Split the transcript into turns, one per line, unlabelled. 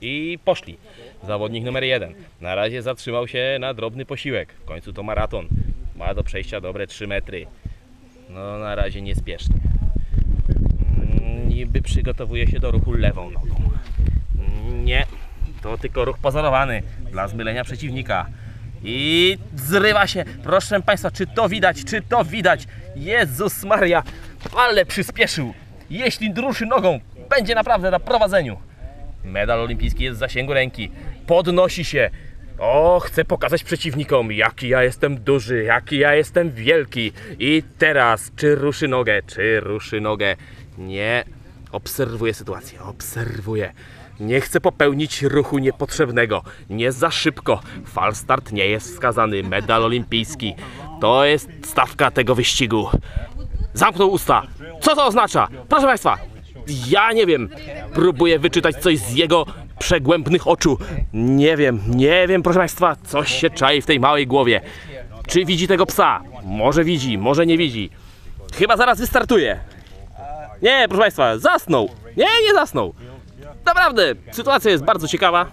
I poszli. Zawodnik numer jeden. Na razie zatrzymał się na drobny posiłek. W końcu to maraton. Ma do przejścia dobre 3 metry. No na razie niespiesznie. Mm, Niby przygotowuje się do ruchu lewą nogą. Mm, Nie, to tylko ruch pozorowany dla zmylenia przeciwnika. I zrywa się. Proszę Państwa, czy to widać? Czy to widać? Jezus Maria, ale przyspieszył. Jeśli ruszy nogą, będzie naprawdę na prowadzeniu. Medal olimpijski jest w zasięgu ręki. Podnosi się. O, chcę pokazać przeciwnikom, jaki ja jestem duży, jaki ja jestem wielki. I teraz, czy ruszy nogę, czy ruszy nogę? Nie. Obserwuję sytuację, obserwuję. Nie chcę popełnić ruchu niepotrzebnego. Nie za szybko. Falstart nie jest wskazany. Medal olimpijski. To jest stawka tego wyścigu. Zamknął usta. Co to oznacza? Proszę Państwa, ja nie wiem. Próbuję wyczytać coś z jego przegłębnych oczu. Nie wiem, nie wiem, proszę Państwa, coś się czai w tej małej głowie. Czy widzi tego psa? Może widzi, może nie widzi. Chyba zaraz wystartuje. Nie, proszę Państwa, zasnął. Nie, nie zasnął. Naprawdę, sytuacja jest bardzo ciekawa.